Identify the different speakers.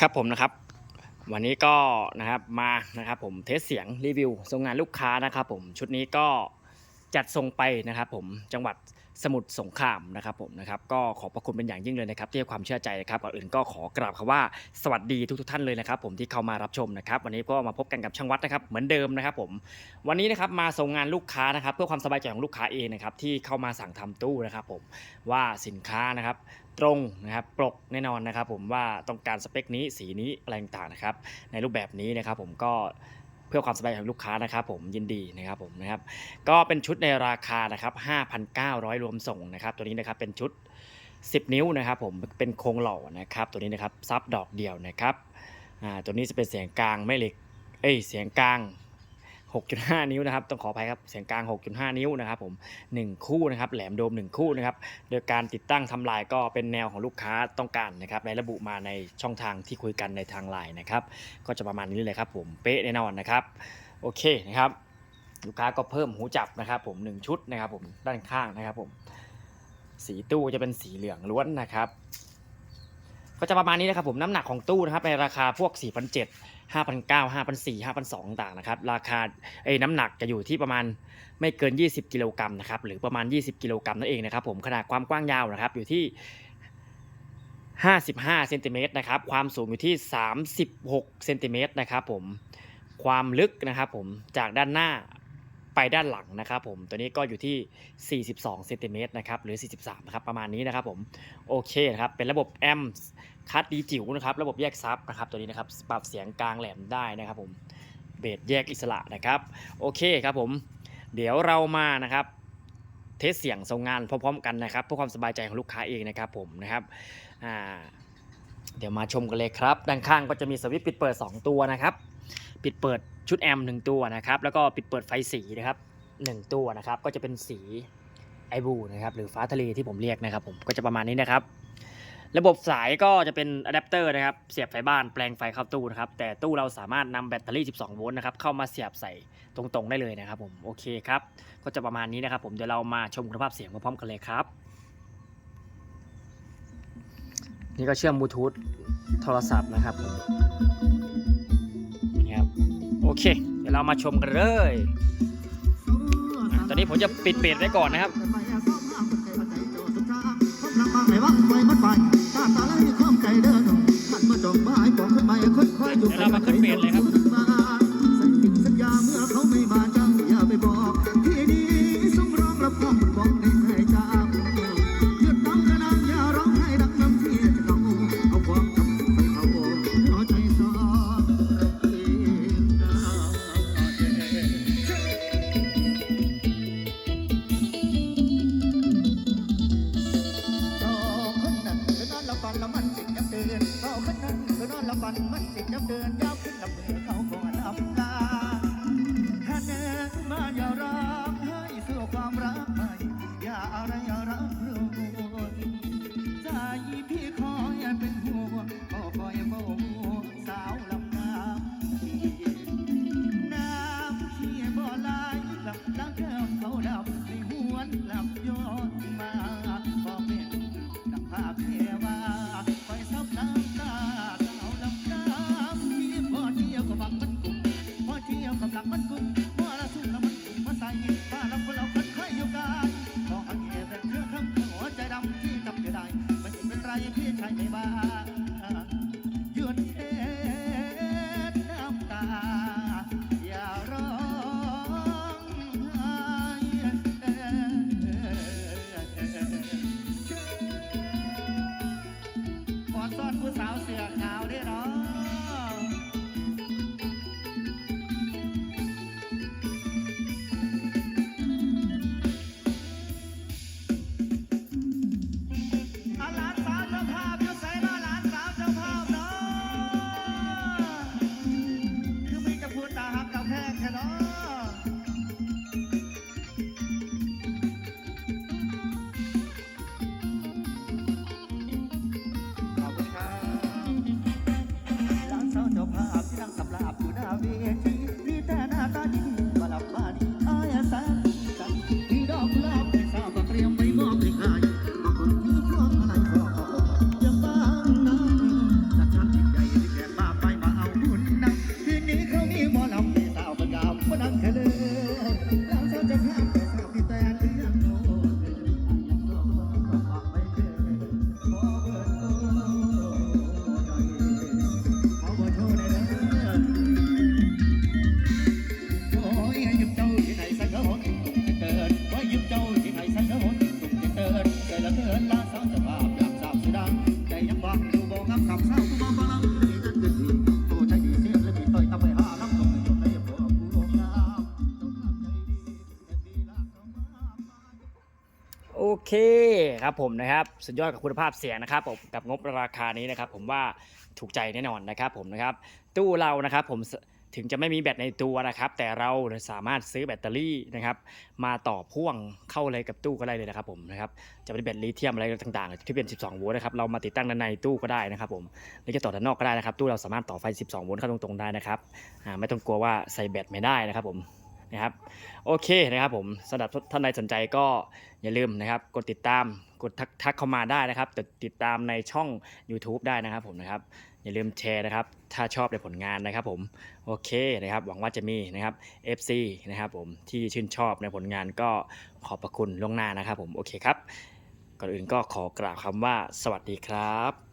Speaker 1: ครับผมนะครับ วันนี้ก็นะครับมานะครับผมเทสเสียงรีวิวส่งงานลูกค้านะครับผมชุดนี้ก็จัดส่งไปนะครับผมจังหวัด สมุทรสงครามนะครับผมนะครับก็ขอบพระคุณเป็นอย่างยิ่งเลยนะครับที่ให้ความเชื่อใจนะครับก่อนอื่นก็ขอกราบคำว่าสวัสดีทุกๆท่านเลยนะครับ ผมที่เข้ามารับชมนะครับ วันนี้ก็มาพบกันกับช่างวัดนะครับเหมือนเดิมนะครับ ผมวันนี้นะครับมาส่งงานลูกค้านะครับ เพื่อความสบายใจของลูกค้าเองนะครับที่เข้ามาสั่งทำตู้นะครับ ผมว่าสินค้านะครับตรงนะครับปลกแน่นอนนะครับ ผมว่าต้องการสเปคนี้สีนี้อะไรต่างๆนะครับ ในรูปแบบนี้นะครับ ผมก็ เพื่อความสบายใจของลูกค้านะครับผมยินดีนะครับผมนะครับ ก็เป็นชุดในราคานะครับ 5,900 รวมส่งนะครับ ตัวนี้นะครับเป็นชุด 10 นิ้วนะครับผมเป็นโครงเหล่านะครับ ตัวนี้นะครับซับดอกเดียวนะครับอ่าตัวนี้จะเป็นเสียงกลางแม่เหล็กเอ้ยเสียงกลาง 6.5 นิ้วนะครับต้องขออภัยครับเสียงกลาง 6.5 นิ้วนะครับผม 1 คู่นะครับแหลมโดม 1 คู่นะครับโดยการติดตั้งทำลายก็เป็นแนวของลูกค้าต้องการนะครับในระบุมาในช่องทางที่คุยกันในทางไลน์นะครับก็จะประมาณนี้เลยครับผมเป๊ะแน่นอนนะครับโอเคนะครับลูกค้าก็เพิ่มหูจับนะครับ ผม 1 ชุดนะครับผมด้านข้างนะครับผมสีตู้จะเป็นสีเหลืองล้วนนะครับ ก็จะประมาณนี้นะครับผมน้ำหนักของตู้นะครับในราคาพวก 4 7 0 0 5,900 5,400 5,200ต่างๆนะครับราคาเอ้น้ำหนักจะอยู่ที่ประมาณไม่เกิน 20 กิโลกรัมนะครับหรือประมาณ 20 กิโลกรัมนั่นเองนะครับผมขนาดความกว้างยาวนะครับอยู่ที่ 55เซนติเมตรนะครับความสูงอยู่ที่ 36เซนติเมตรนะครับผมความลึกนะครับผมจากด้านหน้า ไปด้านหลังนะครับผมตัวนี้ก็อยู่ที่ 42เซนติเมตรนะครับหรือ 43นะครับประมาณนี้นะครับผมโอเคนะครับเป็นระบบแอมป์คัดดีจิ๋วนะครับระบบแยกซับนะครับตัวนี้นะครับปรับเสียงกลางแหลมได้นะครับผมเบสแยกอิสระนะครับโอเคครับผมเดี๋ยวเรามานะครับเทสเสียงทรงงานพร้อมๆกันนะครับเพื่อความสบายใจของลูกค้าเองนะครับผมนะครับเดี๋ยวมาชมกันเลยครับ ด้านข้างก็จะมีสวิตช์ปิดเปิด 2 ตัวนะครับ ปิดเปิดชุดแอมป์หนึ่งตัวนะครับ แล้วก็ปิดเปิดไฟสีนะครับหนึ่งตัวนะครับ ก็จะเป็นสีไอบูนะครับ หรือฟ้าทะเลที่ผมเรียกนะครับ ผมก็จะประมาณนี้นะครับ ระบบสายก็จะเป็นอะแดปเตอร์นะครับ เสียบไฟบ้านแปลงไฟเข้าตู้นะครับ แต่ตู้เราสามารถนำแบตเตอรี่ 12 โวลต์นะครับ เข้ามาเสียบใส่ตรงๆ ได้เลยนะครับ ผมโอเคครับ ก็จะประมาณนี้นะครับ ผมเดี๋ยวเรามาชมคุณภาพเสียงพร้อมๆกันเลยครับ นี่ก็เชื่อมบลูทูธโทรศัพท์นะครับผม เค เดี๋ยวเรามาชมกันเลยอะตอนนี้ผมจะปิดเบสไว้ก่อนนะครับ
Speaker 2: เดี๋ยวเรามาขึ้นเบสเลยครับ ดัง ภาพที่นั่งสำราบอยู่หน้าเว เคครับผมนะ
Speaker 1: ครับสุดยอดกับคุณภาพเสียงนะครับผมกับงบราคานี้นะครับ ผมว่าถูกใจแน่นอนนะครับผมนะครับตู้เรานะครับผมถึงจะไม่มีแบตในตัวนะครับ แต่เราสามารถซื้อแบตเตอรี่นะครับ มาต่อพ่วงเข้าเลยกับตู้ก็ได้เลยนะครับผมนะครับจะเป็นแบตลิเธียมอะไรต่างๆ ที่เป็น 12 โวลต์นะครับเรามาติดตั้งด้านในตู้ก็ได้นะครับผมหรือจะต่อด้านนอกก็ได้นะครับ ตู้เราสามารถต่อไฟ 12 โวลต์เข้าตรงๆได้นะครับไม่ต้องกลัวว่าใส่แบตไม่ได้นะครับผม นะครับโอเคนะครับผมสำหรับท่านใดสนใจก็อย่าลืมนะครับ กดติดตามกดทักทักเข้ามาได้นะครับติดติดตามในช่อง YouTube ได้นะครับผมนะครับอย่าลืมแชร์นะครับ ถ้าชอบในผลงานนะครับผมโอเคนะครับ หวังว่าจะมีนะครับ FC นะครับผมที่ชื่นชอบในผลงานก็ขอบพระคุณล่วงหน้านะครับผมโอเคครับก่อนอื่นก็ขอกล่าวคำว่าสวัสดีครับ